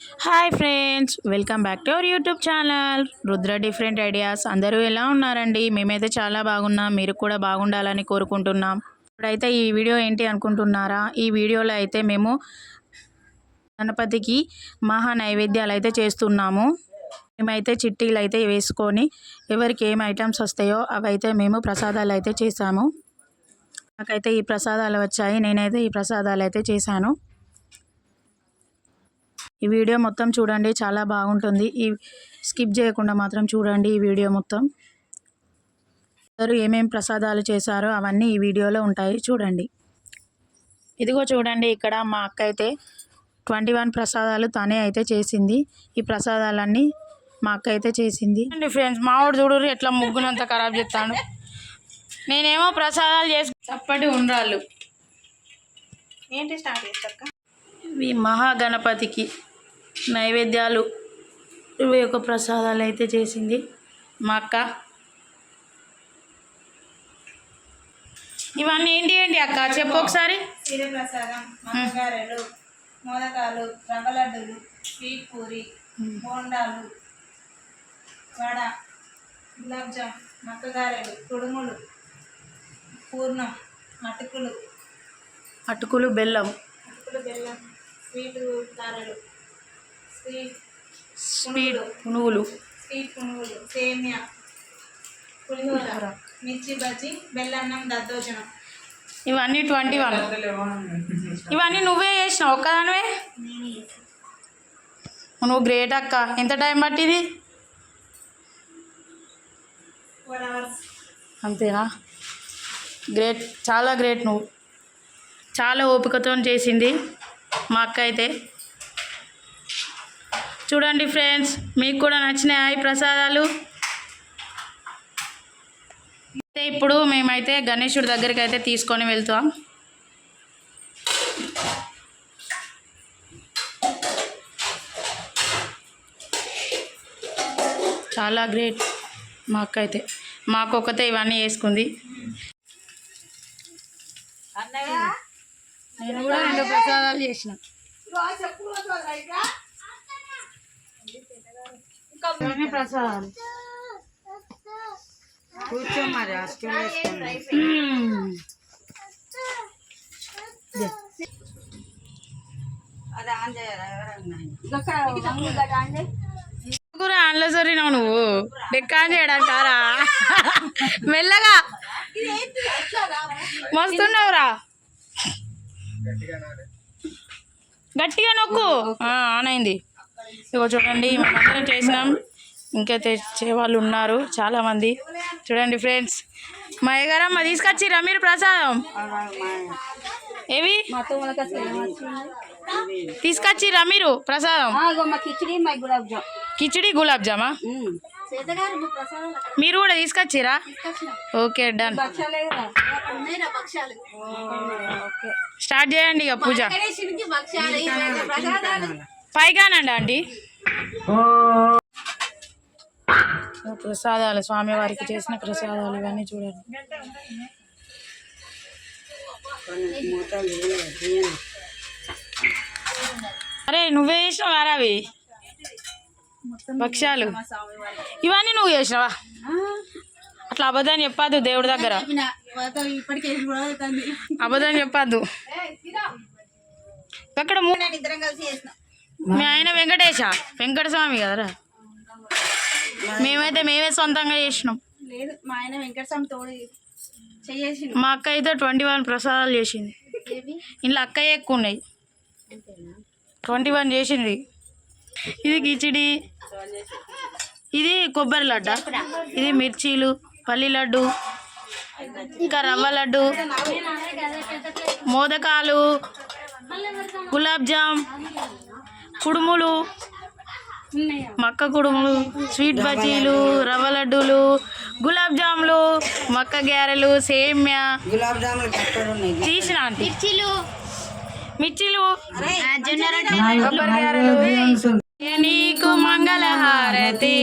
Hi friends welcome back to our YouTube channel. Rudra different ideas. అందరూ ఎలా ఉన్నారండి? మేమైతే చాలా బాగున్నాం. మీరు కూడా బాగుండాలని కోరుకుంటున్నాం. ఇప్పుడైతే ఈ వీడియో ఏంటి అనుకుంటున్నారా? ఈ వీడియోలో అయితే మేము గణపతికి మహా నైవేద్యాలు అయితే చేస్తున్నాము. మేమైతే చిట్టీలు అయితే వేసుకొని ఎవరికి ఏం ఐటమ్స్ వస్తాయో అవైతే మేము ప్రసాదాలు అయితే చేసాము నాకైతే ఈ ప్రసాదాలు వచ్చాయి. నేనైతే ఈ ప్రసాదాలు అయితే చేశాను. ఈ వీడియో మొత్తం చూడండి చాలా బాగుంటుంది. ఈ స్కిప్ చేయకుండా మాత్రం చూడండి ఈ వీడియో మొత్తం. అందరూ ఏమేం ప్రసాదాలు చేశారో అవన్నీ ఈ వీడియోలో ఉంటాయి. చూడండి. ఇదిగో చూడండి ఇక్కడ మా అక్క అయితే ట్వంటీ వన్ ప్రసాదాలు తనే అయితే చేసింది. ఈ ప్రసాదాలన్నీ మా అక్క అయితే చేసింది ఫ్రెండ్స్ మావాడు చూడు ఎట్లా ముగ్గునంత ఖరాబ్ చేస్తాడు. నేనేమో ప్రసాదాలు చేసి చప్పటి ఉండ్రాళ్ళు. ఏంటి స్టార్ట్ చేస్తాక ఇవి మహాగణపతికి నైవేద్యాలు ఇవి ఒక ప్రసాదాలు అయితే చేసింది. మా అక్క. ఇవన్నీ ఏంటి ఏంటి అక్క? చెప్పు ఒకసారి. ప్రసాదం మక్కగారెలు మోదకాలు రవ్వలడ్డులు స్వీట్ పూరి బోండాలు వడ గులాబ్ జామ్ మక్కగారెలు కుడుములు పూర్ణం అటుకులు. అటుకులు బెల్లం. అటుకులు బెల్లం స్వీట్ గారెలు. స్వీట్ పునుగులు. స్వీట్ పునుగులు సేమియా పులిహోర మిర్చి బజ్జి బెల్లన్నం దద్దోజనం. ఇవన్నీ ట్వంటీ వన్. ఇవన్నీ నువ్వే చేసినావు ఒక్కదానివే? నువ్వు గ్రేట్ అక్క. ఎంత టైం పట్టింది? అంతేనా? గ్రేట్ చాలా గ్రేట్ నువ్వు. చాలా ఓపికతో చేసింది మా అక్క అయితే. చూడండి ఫ్రెండ్స్ మీకు కూడా నచ్చినాయి ప్రసాదాలు? అయితే ఇప్పుడు మేమైతే గణేశుడి దగ్గరికి అయితే తీసుకొని వెళ్తాం. చాలా గ్రేట్ మా అక్క అయితే మా అక్క ఒక్కతే ఇవన్నీ వేసుకుంది. నేను కూడా రెండు ప్రసాదాలు చేసిన. ప్రసాదాలు కూర్చో మరి ఆన్లో సరినావు నువ్వు. డెక్కాన్ చేయడానికి కారా మెల్లగా. మస్తున్నావురా? గట్టిగా నొక్కు. ఆ, ఆన్ అయింది. ఇగో చూడండి మేమందరం చేసినాం. ఇంకా తెచ్చే వాళ్ళు ఉన్నారు చాలామంది. చూడండి ఫ్రెండ్స్ మా అయ్యగారమ్మ తీసుకొచ్చిరా మీరు ప్రసాదం? ఏవి? తీసుకొచ్చిరా మీరు ప్రసాదం? కిచిడి గులాబ్ జామా? మీరు కూడా తీసుకొచ్చిరా? Okay done. స్టార్ట్ చేయండి ఇక పూజ. పైగానండి ఆంటీ ప్రసాదాలు స్వామివారికి చేసిన ప్రసాదాలు ఇవన్నీ చూడండి. అరే నువ్వే చేసినావు వారా అవి? భక్ష్యాలు. ఇవన్నీ నువ్వు చేసినావా? అట్లా అబద్ధాన్ని చెప్పద్దు దేవుడి దగ్గర. ఇప్పటికే అబద్ధం చెప్పద్దు అక్కడ మూ- ఇద్దరం కలిసి చేసినాం. మీ ఆయన వెంకటేశ? వెంకట స్వామి కదరా? మేమైతే మేమే సొంతంగా చేసినాం. లేదు మా ఆయన వెంకటస్వామి తోడు చేసి మా అక్క అయితే ట్వంటీ వన్ ప్రసాదాలు చేసింది. ఇంట్లో అక్కయ్య ఎక్కువ ఉన్నాయి ట్వంటీ వన్ చేసింది. ఇది కిచిడి ఇది కొబ్బరి లడ్డ ఇది మిర్చీలు పల్లి లడ్డు ఇంకా రవ్వ లడ్డు మోదకాలు గులాబ్ జామ్ కుడుములు మక్క కుడుములు స్వీట్ బజ్జీలు రవ్వ లడ్డూలు గులాబ్ జాములు మక్క గారెలు సేమ్యా. గులాబ్ జాములు ఎక్కడ ఉన్నాయి తీసిన మిర్చీలు కొబ్బరి గారెలు. నీకు మంగళహారతి.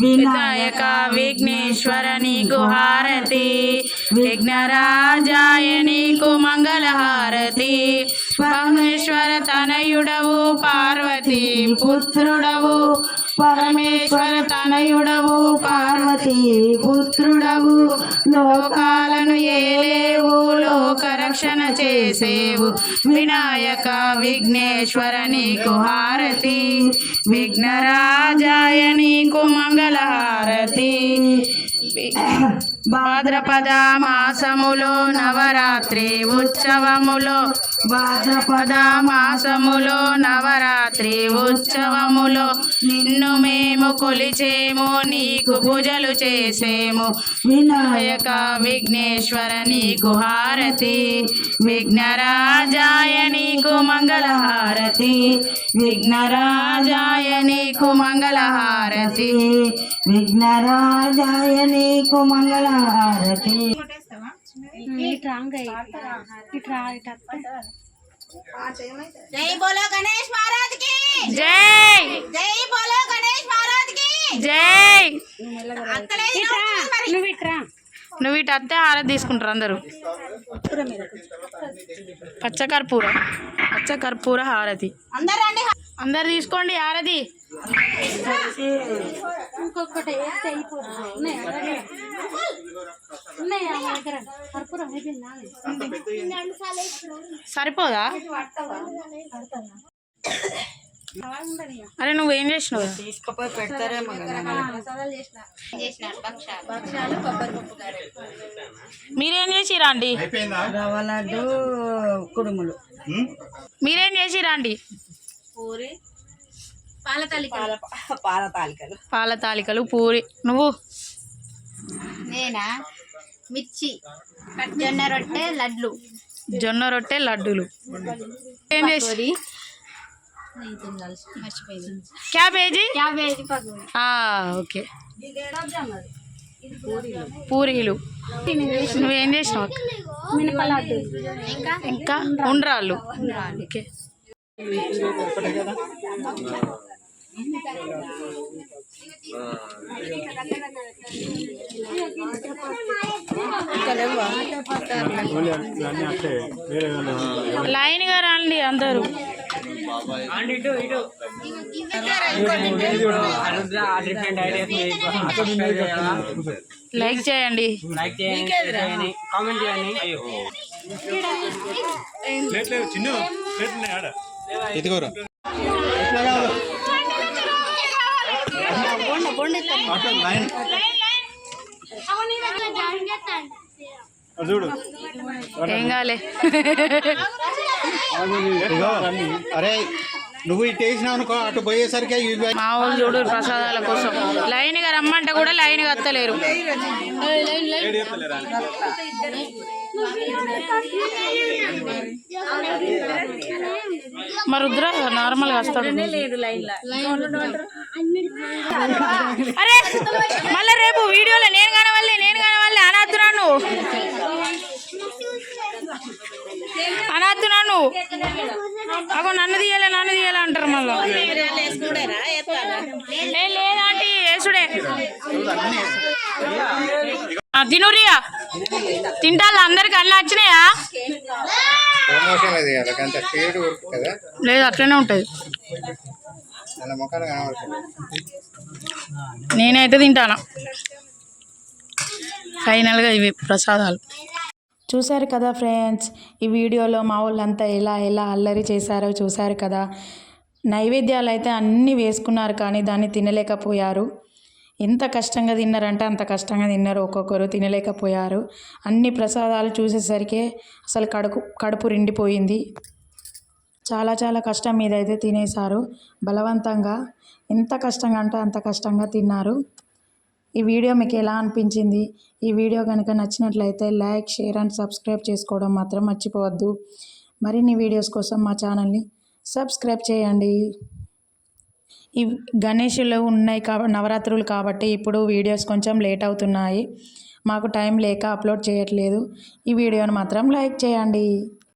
వినాయక విఘ్నేశ్వర నీకు హారతి. విఘ్నరాజాయ నీకు మంగళహారతి. పరమేశ్వర తనయుడవు పార్వతి పుత్రుడవు. పరమేశ్వర తనయుడవు పార్వతి పుత్రుడవు. లోకాలను ఏలేవు లోక రక్షణ చేసేవు. వినాయక విఘ్నేశ్వర నీకు హారతి విఘ్నరాజాయ నీకు మంగళహారతి భాద్రపద మాసములో నవరాత్రి ఉత్సవములో భాద్రపద మాసములో నవరాత్రి ఉత్సవములో నిన్ను మేము కొలిచేము నీకు పూజలు చేసేము. వినాయక విఘ్నేశ్వర నీకు హారతి. విఘ్నరాజాయ నీకు మంగళహారతి. విఘ్నరాజాయ నీకు మంగళహారతి. విఘ్నరాజాయ నీకు మంగళహారతి జై బోలో గణేష్ మహారాజ్కి జై! జై బోలో గణేష్ మహారాజ్కి జై నువ్వు ఇట్రా నువ్వు ఇటు అత్తే హారతి తీసుకుంటారు అందరూ. పచ్చకర్పూర పచ్చకర్పూర హారతి. అందరు తీసుకోండి హారతి ఇంకొకటి సరిపోదా? అరే నువ్వు ఏం చేసినావు? తీసుకుపోయి పెడతారేమో మీరేం. చేసిరా అండి? రవ్వ లడ్డు కుడుములు. మీరేం చేసిరా అండి? పూరి. పాల తాలికలు పాల తాలికలు పూరి. నువ్వు? నేనా? మిర్చి జొన్న రొట్టె లడ్లు. జొన్న రొట్టె లడ్డూలు. ఏం చేసి మర్చిపోయింది. క్యాబేజీ? క్యాబేజీ పకోడీ. ఆ, ఓకే. పూరీలు. నువ్వేం చేసినావు? ఇంకా? ఇంకా? ఉండ్రాళ్ళు. ఓకే. లైన్గా రండి అందరూ. లైక్ చేయండి లైక్ చేయండి కామెంట్ చేయండి. ఇదిగోరా. చూడు. ఏం కాలే. అరే నువ్వు ఇటు వేసినావు అనుకో అటు పోయేసరికి మా వాళ్ళు చూడు ప్రసాదాల కోసం. లైన్గా రమ్మంటే కూడా లైన్గా వస్తలేరు మరి రుద్ర నార్మల్గా వస్తాడు. అరే మళ్ళీ రేపు వీడియోలో నేను కానవాళ్ళే నేను కానవాళ్ళే అనద్దున్నాను అనద్దున్నాను అగో నన్ను తీయాలి నన్ను తీయాలి అంటారు మళ్ళీ. ఏ లేదంటే యేసుడే. తినురియా తింటాలు అందరికి అన్నీ వచ్చినాయా? లేదు అట్లనే ఉంటుంది. నేనైతే తింటాను. ఫైనల్గా ఇవి ప్రసాదాలు. చూశారు కదా ఫ్రెండ్స్ ఈ వీడియోలో మా వాళ్ళంతా ఎలా ఎలా అల్లరి చేశారో చూశారు కదా. నైవేద్యాలు అయితే అన్నీ వేసుకున్నారు కానీ దాన్ని తినలేకపోయారు. ఎంత కష్టంగా తిన్నారంటే అంత కష్టంగా తిన్నారు. ఒక్కొక్కరు తినలేకపోయారు. అన్ని ప్రసాదాలు చూసేసరికి అసలు కడుపు కడుపు నిండిపోయింది. చాలా చాలా కష్టం మీద అయితే తినేశారు. బలవంతంగా. ఎంత కష్టంగా అంటే అంత కష్టంగా తిన్నారు. ఈ వీడియో మీకు ఎలా అనిపించింది? ఈ వీడియో కనుక నచ్చినట్లయితే లైక్ షేర్ అండ్ సబ్స్క్రైబ్ చేసుకోవడం మాత్రం మర్చిపోవద్దు. మరిన్ని వీడియోస్ కోసం మా ఛానల్ని సబ్స్క్రైబ్ చేయండి. ఈ గణేషులు ఉన్నాయి కాబట్టి నవరాత్రులు కాబట్టి ఇప్పుడు వీడియోస్ కొంచెం లేట్ అవుతున్నాయి. మాకు టైం లేక అప్లోడ్ చేయట్లేదు. ఈ వీడియోని మాత్రం లైక్ చేయండి.